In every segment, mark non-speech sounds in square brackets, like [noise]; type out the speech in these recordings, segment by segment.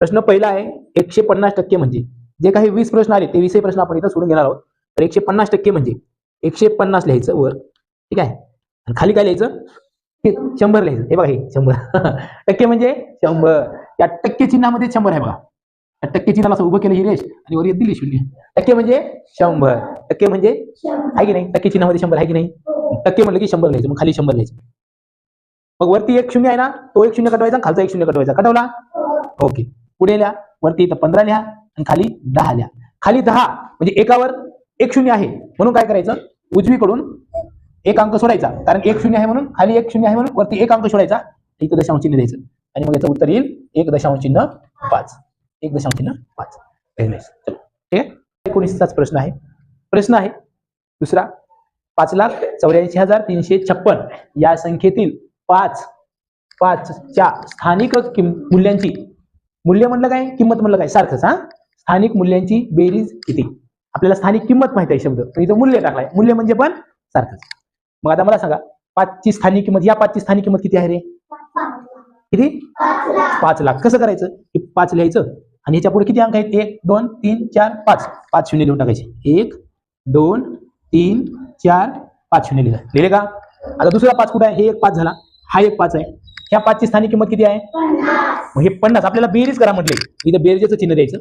प्रश्न पहिला आहे एकशे पन्नास टक्के म्हणजे. जे काही वीस प्रश्न आले ते वीसही प्रश्न आपण इथं सोडून घेणार आहोत. तर एकशे पन्नास टक्के म्हणजे. एकशे पन्नास लिहायचं वर. ठीक आहे? आणि खाली काय लिहायचं? शंभर लिहायचं. हे बघा हे शंभर. [laughs] टक्के म्हणजे शंभर. या टक्के चिन्हामध्ये शंभर आहे बघा. टक्के चिन्हाला असं उभं केलं हिरेश आणि वर दिली शून्य. टक्के म्हणजे शंभर. टक्के म्हणजे आहे की नाही? टक्के चिन्हामध्ये शंभर आहे की नाही? टक्के म्हणलं की शंभर लिहायचं. मग खाली शंभर लिहायचं. मग वरती एक शून्य आहे ना? तो एक शून्य कटवायचा आणि खालचा एक शून्य कटवायचा. कटवला? ओके. पुढे लिहा वरती इथं पंधरा लिहा आणि खाली दहा लिहा. खाली दहा म्हणजे एकावर एक शून्य आहे. म्हणून काय करायचं? उजवीकडून एक अंक सोडायचा. कारण एक शून्य आहे म्हणून खाली एक शून्य आहे म्हणून वरती एक अंक सोडायचा. इथं दशांश चिन्ह द्यायचं. आणि मग याचं उत्तर येईल एक दशांश चिन्ह पाच. एक दशांश चिन्ह पाच. चलो. ठीक आहे एकोणीसचाच प्रश्न आहे. प्रश्न आहे दुसरा पाच लाख चौऱ्याऐंशी हजार तीनशे छप्पन या संख्येतील पाच पाचच्या स्थानिक किम मूल्यांची मूल्य म्हणलं काय? किंमत म्हणलं काय? सारखंच हा? स्थानिक मूल्यांची बेरीज किती? आपल्याला स्थानिक किंमत माहिती आहे शब्द. पण इथं मूल्य टाकलाय. मूल्य म्हणजे पण सारखंच. मग आता मला सांगा पाचची स्थानिक किंमत या पाचची स्थानिक किंमत किती आहे रे? किती? पाच लाख. कसं करायचं? की पाच लिहायचं. आणि ह्याच्या पुढे किती अंक आहेत? एक दोन तीन चार पाच. पाच शून्य लिहून टाकायचे. एक दोन तीन चार पाच शून्य लिहिलं. लिहिले का? आता दुसरा पाच कुठे आहे? हे एक पाच झाला. हा एक पाच आहे. ह्या पाचची स्थानिक किंमत किती आहे? मग हे पन्नास आपल्याला बेरीज करा म्हटले. इथं बेरजेचं चिन्ह द्यायचं.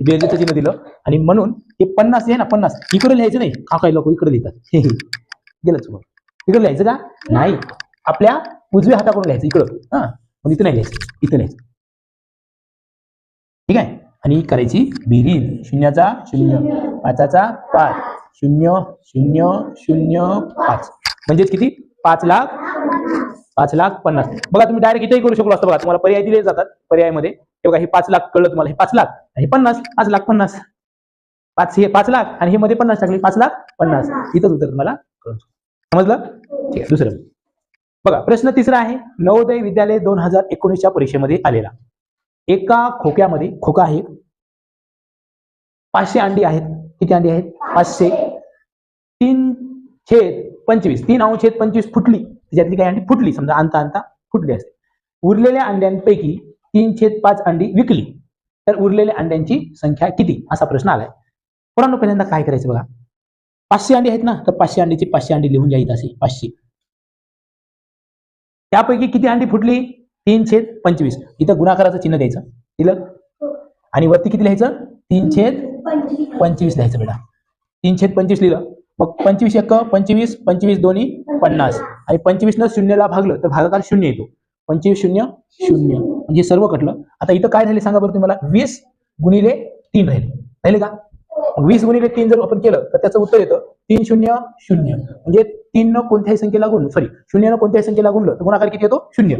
बेरजेचं चिन्ह दिलं. आणि म्हणून हे पन्नास आहे ना पन्नास. इकडे लिहायचं नाही. हा काही लोक इकडे लिहितात. गेलं चुकून इकडे लिहायचं का? नाही. आपल्या उजव्या हाताकडून लिहायचं. इकडं. हा. मग इथं नाही लिहायचं. इथं लिहायचं. ठीक आहे? आणि करायची बेरीज. शून्याचा शून्य. पाचाचा पाच. शून्य शून्य शून्य पाच. म्हणजेच किती? पाच लाख पाच लाख पन्नास. बघा तुम्ही डायरेक्ट इथेही करू शकलो असतं बघा. तुम्हाला पर्याय दिले जातात पर्यायमध्ये. हे बघा हे पाच लाख कळलं तुम्हाला. हे पाच लाख. आणि हे पन्नास. पाच लाख पन्नास. पाच हे पाच लाख. आणि हे मध्ये पन्नास टाकले. पाच लाख पन्नास. इथंच उत्तर तुम्हाला कळून समजलं? ठीक आहे. दुसरं. बघा प्रश्न तिसरा आहे. नवोदय विद्यालय दोन हजार एकोणीसच्या परीक्षेमध्ये आलेला. एका खोक्यामध्ये खोका आहे. पाचशे अंडी आहेत. किती अंडी आहेत? पाचशे. तीन छेद पंचवीस तीन अंश छेद पंचवीस फुटली. त्याच्यातली काही अंडी फुटली समजा आणता आणता फुटली असते. उरलेल्या अंड्यांपैकी तीन छेद पाच अंडी विकली. तर उरलेल्या अंड्यांची संख्या किती? असा प्रश्न आलाय. पुन्हा पहिल्यांदा काय करायचं बघा? पाचशे अंडी आहेत ना तर पाचशे अंडीची पाचशे अंडी लिहून घ्यायची असे पाचशे. त्यापैकी किती अंडी फुटली? तीन छेद पंचवीस. इथं गुणाकाराचं चिन्ह द्यायचं. दिलं? आणि वरती किती लिहायचं? तीन छेद पंचवीस लिहायचं बेटा. तीन छेद पंचवीस लिहिलं. मग पंचवीस एक पंचवीस पंचवीस दोन्ही पन्नास. आणि पंचवीस न शून्यला भागलं तर भागाकार शून्य येतो. पंचवीस शून्य शून्य. म्हणजे सर्व कटलं. आता इथं काय झाले सांगा बरं तुम्हाला? वीस गुणिले तीन राहिले. राहिले का? वीस गुणिले तीन जर आपण केलं तर त्याचं उत्तर येतं. तीन शून्य शून्य. म्हणजे तीन न कोणत्याही संख्येला गुण सॉरी शून्य न कोणत्याही संख्येला गुणलं तर गुणाकार किती येतो? शून्य.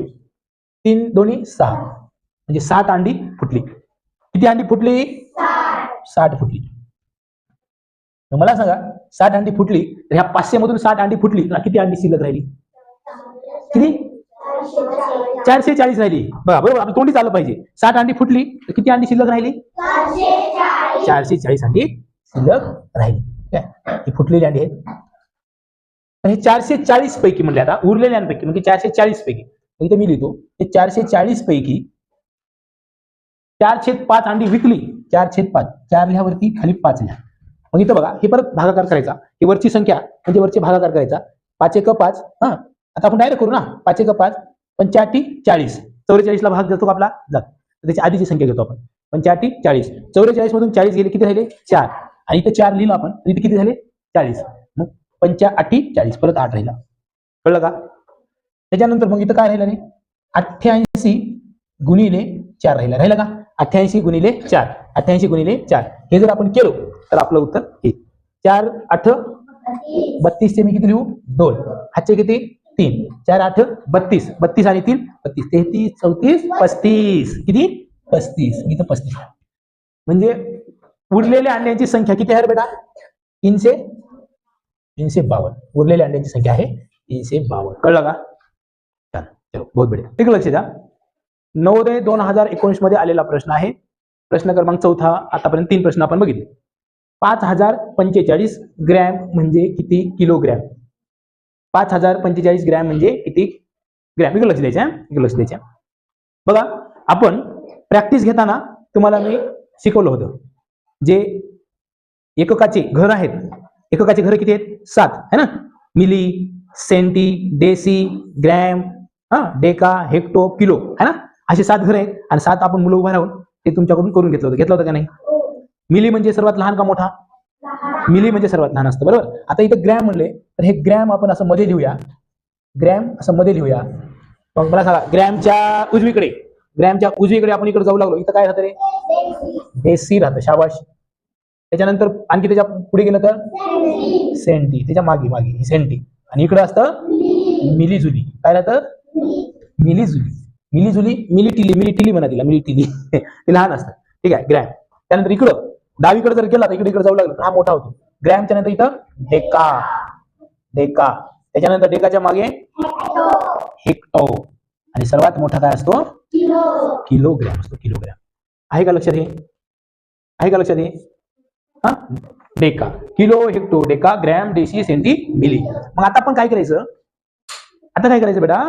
तीन दोन्ही सहा. म्हणजे साठ अंडी फुटली. किती अंडी फुटली? साठ फुटली. तर मला सांगा साठ अंडी फुटली तर ह्या पाचशे मधून साठ अंडी फुटली तर किती अंडी शिल्लक राहिली? किती? चारशे चाळीस राहिली. बघा बरोबर आपलं तोंडी चाललं पाहिजे. साठ अंडी फुटली तर किती अंडी शिल्लक राहिली? चारशे चाळीस अंडी शिल्लक राहिली. ठीक आहे? ही फुटलेली अंडी आहेत. तर हे चारशे चाळीस पैकी म्हणले आता उरलेल्यांपैकी म्हणजे चारशे चाळीस पैकी इथे मी लिहितो हे चारशे चाळीस पैकी चार छेद पाच अंडी विकली. चार छेद पाच. चार लिहावरती खाली पाच लिहा. मग इथं बघा हे परत भागाकार करायचा. ही वरची संख्या म्हणजे वरची भागाकार करायचा. पाच एक पाच हा. आता आपण डायरेक्ट करू ना. पाच एक पाच पंच्याटी चाळीस. चौवेचाळीसला भाग जातो का आपला? जात. त्याची आधीची संख्या घेतो आपण. पंच्याटी चाळीस. चौवेचाळीस मधून चाळीस गेले किती राहिले? चार. आणि इथं चार लिहिलं आपण. इथे किती झाले? चाळीस. मग पंचा चाळीस. परत आठ राहिला. कळलं का? त्याच्यानंतर मग इथं काय राहिलं नाही अठ्ठ्याऐंशी गुणिले चार राहिला. राहिलं का? अठ्ठ्याऐंशी गुणिले चार. अठ्ठ्याऐंशी गुणिले चार. हे जर आपण केलो तर आपलं उत्तर येईल चार आठ बत्तीसचे मी किती लिहू? दोन. हातचे किती? तीन. चार आठ बत्तीस. बत्तीस आणि तीन बत्तीस. तेहतीस चौतीस पस्तीस. किती? पस्तीस. मी तर पस्तीस म्हणजे उरलेल्या अंड्यांची संख्या किती आहे रे बेटा? तीनशे? तीनशे बावन्न. उरलेल्या अंड्यांची संख्या आहे तीनशे बावन्न. कळलं का? चलो बहुत बढिया. ठीक लक्ष द्या. नऊ दोन हजार एकोणीसमध्ये आलेला प्रश्न आहे. प्रश्न क्रमांक चौथा आतापर्यंत तीन प्रश्न आपण बघितले. पाच हजार पंचेचाळीस ग्रॅम म्हणजे किती किलोग्रॅम? पाच हजार पंचेचाळीस ग्रॅम म्हणजे किती ग्रॅम? इकडे लक्ष द्यायच्या इकडे लक्ष द्यायच्या बघा आपण प्रॅक्टिस घेताना तुम्हाला मी शिकवलं होतं जे एककाचे घर आहेत. एककाचे घर किती आहेत? सात है ना? मिली सेंटी डेसी ग्रॅम हा? डेका हेक्टो किलो है ना? असे सात घर आहेत आणि सात आपण मुलं उभा राहून ते तुमच्याकडून करून घेतलं होतं. घेतलं होतं का नाही? मिली म्हणजे सर्वात लहान का मोठा? मिली म्हणजे सर्वात लहान असतं. बरोबर? आता इथं ग्रॅम म्हणले तर हे ग्रॅम आपण असं मध्ये लिहूया. ग्रॅम असं मध्ये लिहूया. मग मला सांगा ग्रॅमच्या उजवीकडे ग्रॅमच्या उजवीकडे आपण इकडे जाऊ लागलो. इथं काय राहतं रे? बेसी राहतं शाबाश. त्याच्यानंतर आणखी त्याच्या पुढे गेलं तर? सेंटी. त्याच्यामागे मागे. ही सेंटी. आणि इकडं असतं? मिलीजुली काय राहतं? मिलीजुली मिलीजुली मिलिटिली मिलिटिली म्हणा तिला मिलिटिली ते लहान असतं. ठीक आहे ग्रॅम. त्यानंतर इकडं डावीकडे जर गेला तर इकडे इकडे जाऊ लागलं. हा मोठा होतो. ग्रॅमच्या नंतर इथं डेका. डेका. त्याच्यानंतर डेकाच्या मागे हेक्टो. आणि सर्वात मोठा काय असतो? किलोग्रॅम असतो किलोग्रॅम. आहे का लक्षात हे? आहे का लक्षात हे? हा? Deca. Kilo hecto deca gram deci centi milli मग आता आपण काय करायचं? आता काय करायचं बेटा?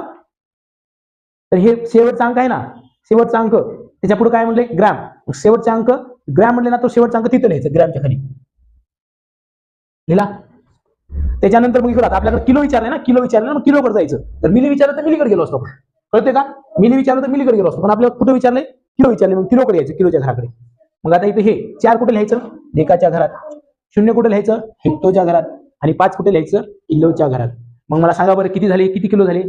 तर हे शेवटचा अंक आहे ना? शेवटचा अंक. त्याच्या पुढे काय म्हणले ग्रॅम. शेवटचा अंक ग्रॅम म्हणले ना तो शेवटचा अंक तिथं लिहायचं ग्रॅमच्या खाली. लिहिला? त्याच्यानंतर मग इकडं आपल्याकडे किलो विचारले ना किलो विचारलं ना मग किलोकडे जायचं. तर मिली विचारलं तर मिलीकडे गेलो असतो आपण. कळते का? मिली विचारलं तर मिलीकडे गेलो असतो. पण आपल्याला कुठे विचारले किलो विचारले मग किलोकडे यायचं किलोच्या घराकडे. मग आता इथे हे चार कुठे लिहायचं? एकाच्या घरात. शून्य कुठे लिहायचं? हेक्टोच्या घरात. आणि पाच कुठे लिहायचं? किलोच्या घरात. मग मला सांगा बरं किती झाले? किती किलो झाले?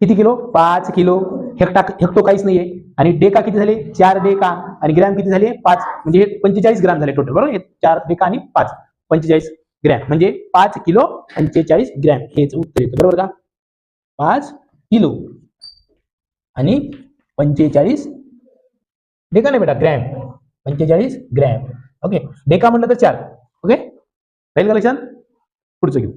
किती किलो? पाच किलो. हेक्टा हेक्टो काहीच नाहीये. आणि डेका किती झाले? चार डेका. आणि ग्रॅम किती झाले? पाच. म्हणजे हे पंचेचाळीस ग्रॅम झाले टोटल बरोबर? हे चार डेका आणि पाच. पंचेचाळीस ग्रॅम. म्हणजे पाच किलो पंचेचाळीस ग्रॅम. हेच उत्तर येतं. बरोबर का? पाच किलो. आणि पंचेचाळीस डेका नाही बेटा ग्रॅम. पंचेचाळीस ग्रॅम. ओके. डेका म्हणलं तर चार. ओके? राहील का लक्षात? पुढचं घेऊ.